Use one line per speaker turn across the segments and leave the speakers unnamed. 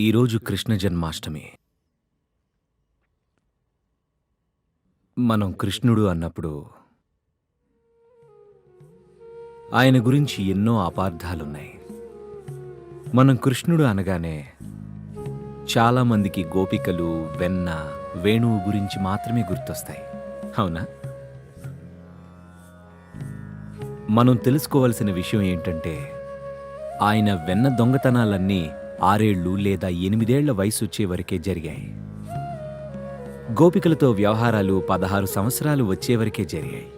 ఈరోజు కృష్ణ జన్మాష్టమి. మనం కృష్ణుడు అన్నప్పుడు ఆయన గురించి ఎన్నో అపార్థాలున్నాయి. మనం కృష్ణుడు అనగానే చాలామందికి గోపికలు వెన్న వేణువు గురించి మాత్రమే గుర్తొస్తాయి. అవునా? మనం తెలుసుకోవాల్సిన విషయం ఏంటంటే ఆయన వెన్న దొంగతనాలన్నీ ఆరేళ్ళు లేదా ఎనిమిదేళ్ళ వయసు వరకే జరిగాయి. గోపికలతో వ్యవహారాలు పదహారు సంవత్సరాలు వచ్చేవరకే జరిగాయి.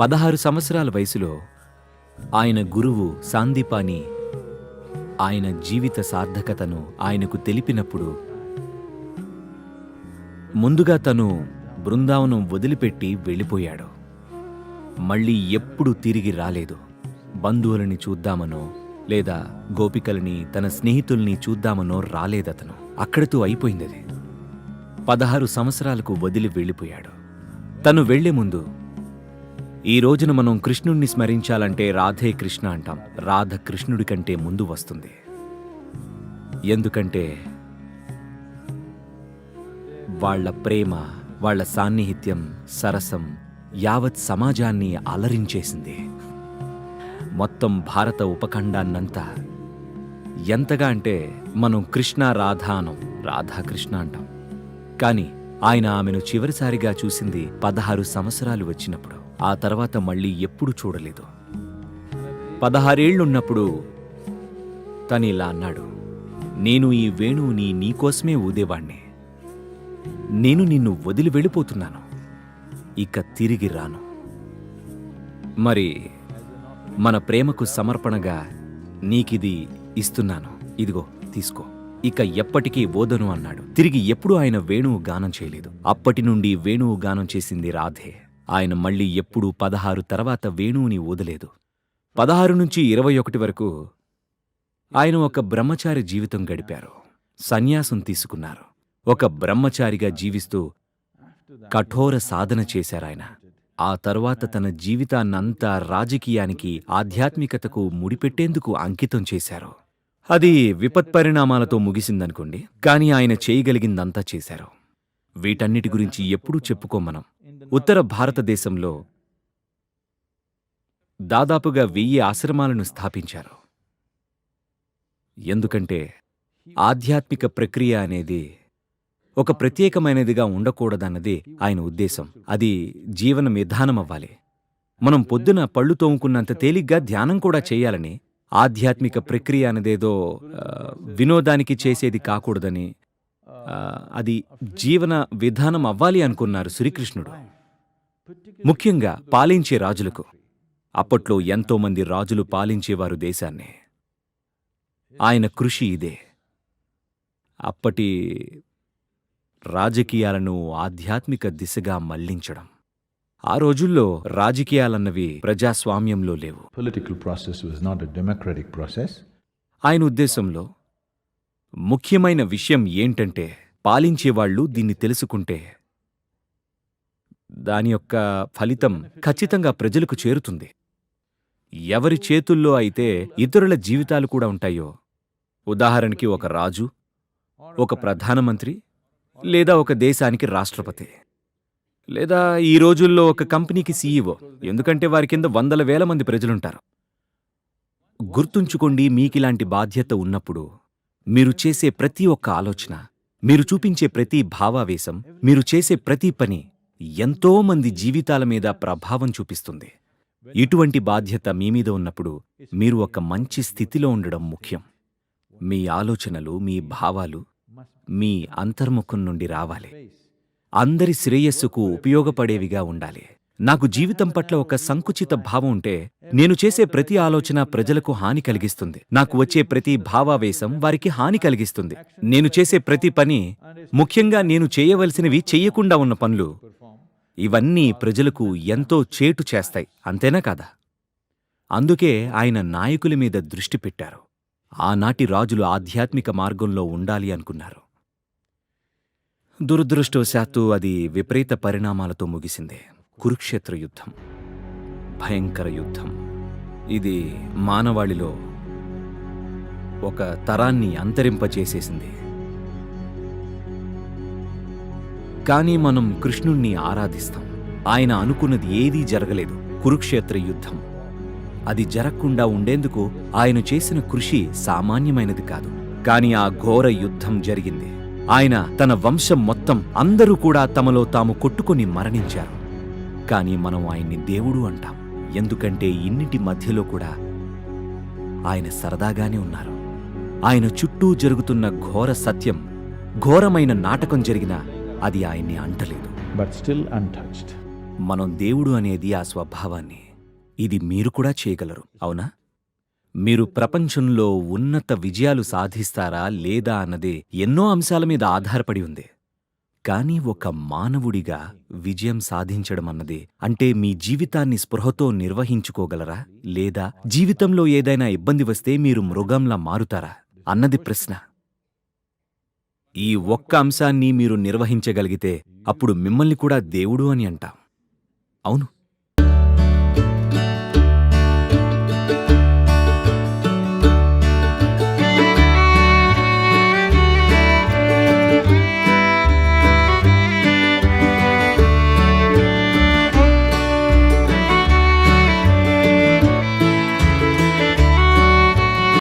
పదహారు సంవత్సరాల వయసులో ఆయన గురువు సాందీపాని ఆయన జీవిత సార్థకతను ఆయనకు తెలిపినప్పుడు ముందుగా తను బృందావనం వదిలిపెట్టి వెళ్ళిపోయాడు. మళ్ళీ ఎప్పుడు తిరిగి రాలేదు. బంధువులని చూద్దామనో లేదా గోపికల్ని తన స్నేహితుల్ని చూద్దామనో రాలేదతను. అక్కడితో అయిపోయిందది. పదహారు సంవత్సరాలకు వదిలి వెళ్ళిపోయాడు. తను వెళ్ళే ముందు ఈ రోజున మనం కృష్ణుణ్ణి స్మరించాలంటే రాధే కృష్ణ అంటాం. రాధ కృష్ణుడి కంటే ముందు వస్తుంది. ఎందుకంటే వాళ్ళ ప్రేమ వాళ్ళ సాన్నిహిత్యం సరసం యావత్ సమాజాన్ని అలరించేసింది. మొత్తం భారత ఉపఖండాన్నంతా. ఎంతగా అంటే మనం కృష్ణ రాధ అనం రాధాకృష్ణ అంటాం. కానీ ఆయన ఆమెను చివరిసారిగా చూసింది పదహారు సంవత్సరాలు వచ్చినప్పుడు. ఆ తర్వాత మళ్ళీ ఎప్పుడు చూడలేదు. పదహారేళ్ళున్నప్పుడు తను ఇలా అన్నాడు నేను ఈ వేణువుని నీకోసమే ఊదేవాణ్ణి. నేను నిన్ను వదిలి వెళ్ళిపోతున్నాను. ఇక తిరిగి రాను. మరి మన ప్రేమకు సమర్పణగా నీకిది ఇస్తున్నాను. ఇదిగో తీసుకో. ఇక ఎప్పటికీ ఓదను అన్నాడు. తిరిగి ఎప్పుడు ఆయన వేణువు గానం చేయలేదు. అప్పటి నుండి వేణువు గానం చేసింది రాధే. ఆయన మళ్ళీ ఎప్పుడూ పదహారు తర్వాత వేణువుని ఓదలేదు. పదహారు నుంచి ఇరవై ఒకటి వరకు ఆయన ఒక బ్రహ్మచారి జీవితం గడిపారు. సన్యాసం తీసుకున్నారు. ఒక బ్రహ్మచారిగా జీవిస్తూ కఠోర సాధన చేశారాయన. ఆ తర్వాత తన జీవితాన్నంతా రాజకీయానికి ఆధ్యాత్మికతకు ముడిపెట్టేందుకు అంకితం చేశారు. అది విపత్పరిణామాలతో ముగిసిందనుకోండి కానీ ఆయన చేయగలిగిందంతా చేశారు. వీటన్నిటి గురించి ఎప్పుడూ చెప్పుకోమనం ఉత్తర భారతదేశంలో దాదాపుగా వెయ్యి ఆశ్రమాలను స్థాపించారు. ఎందుకంటే ఆధ్యాత్మిక ప్రక్రియ అనేది ఒక ప్రత్యేకమైనదిగా ఉండకూడదన్నదే ఆయన ఉద్దేశం. అది జీవన విధానం అవ్వాలి. మనం పొద్దున పళ్ళు తోముకున్నంత తేలిగ్గా ధ్యానం కూడా చేయాలని ఆధ్యాత్మిక ప్రక్రియ అనేదేదో వినోదానికి చేసేది కాకూడదని అది జీవన విధానం అవ్వాలి అనుకున్నారు శ్రీకృష్ణుడు. ముఖ్యంగా పాలించే రాజులకు. అప్పట్లో ఎంతోమంది రాజులు పాలించేవారు దేశాన్ని. ఆయన కృషి ఇదే. అప్పటి రాజకీయాలను ఆధ్యాత్మిక దిశగా మళ్ళించడం. ఆ రోజుల్లో రాజకీయాలన్నవి ప్రజాస్వామ్యంలో లేవు.
Was not a democratic process.
ఆయన ఉద్దేశంలో ముఖ్యమైన విషయం ఏంటంటే పాలించేవాళ్ళు దీన్ని తెలుసుకుంటే దాని యొక్క ఫలితం ఖచ్చితంగా ప్రజలకు చేరుతుంది. ఎవరి చేతుల్లో అయితే ఇతరుల జీవితాలు కూడా ఉంటాయో ఉదాహరణకి ఒక రాజు ఒక ప్రధానమంత్రి లేదా ఒక దేశానికి రాష్ట్రపతి లేదా ఈ రోజుల్లో ఒక కంపెనీకి సీఈఓ ఎందుకంటే వారి కింద వందల వేల మంది ప్రజలుంటారు. గుర్తుంచుకోండి మీకిలాంటి బాధ్యత ఉన్నప్పుడు మీరు చేసే ప్రతి ఒక్క ఆలోచన మీరు చూపించే ప్రతి భావావేశం మీరు చేసే ప్రతి పని ఎంతో మంది జీవితాల మీద ప్రభావం చూపిస్తుంది. ఇటువంటి బాధ్యత మీ మీద ఉన్నప్పుడు మీరు ఒక మంచి స్థితిలో ఉండడం ముఖ్యం. మీ ఆలోచనలు మీ భావాలు మీ అంతర్ముఖం నుండి రావాలి. అందరి శ్రేయస్సుకు ఉపయోగపడేవిగా ఉండాలి. నాకు జీవితం పట్ల ఒక సంకుచిత భావం ఉంటే నేను చేసే ప్రతి ఆలోచన ప్రజలకు హాని కలిగిస్తుంది. నాకు వచ్చే ప్రతి భావావేశం వారికి హాని కలిగిస్తుంది. నేను చేసే ప్రతి పని ముఖ్యంగా నేను చేయవలసినవి చెయ్యకుండా ఉన్న పనులు ఇవన్నీ ప్రజలకు ఎంతో చేటు చేస్తాయి. అంతేనా కాదా? అందుకే ఆయన నాయకుల మీద దృష్టి పెట్టారు. ఆనాటి రాజులు ఆధ్యాత్మిక మార్గంలో ఉండాలి అనుకున్నారు. దురదృష్టవశాత్తు అది విపరీత పరిణామాలతో ముగిసింది. కురుక్షేత్ర యుద్ధం భయంకర యుద్ధం. ఇది మానవాళిలో ఒక తరాన్ని అంతరింపచేసేసింది. కానీ మనం కృష్ణుణ్ణి ఆరాధిస్తాం. ఆయన అనుకున్నది ఏదీ జరగలేదు. కురుక్షేత్ర యుద్ధం. అది జరగకుండా ఉండేందుకు ఆయన చేసిన కృషి సామాన్యమైనది కాదు. కాని ఆ ఘోర యుద్ధం జరిగింది. ఆయన తన వంశం మొత్తం అందరూ కూడా తమలో తాము కొట్టుకొని మరణించారు. కాని మనం ఆయన్ని దేవుడు అంటాం. ఎందుకంటే ఇన్నిటి మధ్యలో కూడా ఆయన సరదాగానే ఉన్నారు. ఆయన చుట్టూ జరుగుతున్న ఘోర సత్యం ఘోరమైన నాటకం జరిగినా అది ఆయన్ని అంటలేదు.
Still untouched.
మనం దేవుడు అనేది ఆ స్వభావాన్ని. ఇది మీరు కూడా చేయగలరు అవునా? మీరు ప్రపంచంలో ఉన్నత విజయాలు సాధిస్తారా లేదా అన్నదే ఎన్నో అంశాల మీద ఆధారపడి ఉంది. కానీ ఒక మానవుడిగా విజయం సాధించడం అన్నది అంటే మీ జీవితాన్ని స్పృహతో నిర్వహించుకోగలరా? లేదా జీవితంలో ఏదైనా ఇబ్బంది వస్తే మీరు మృగంలా మారుతారా? అన్నది ప్రశ్న. ఈ ఒక్క అంశాన్ని మీరు నిర్వహించగలిగితే అప్పుడు మిమ్మల్ని కూడా దేవుడు అని అంటాం. అవును.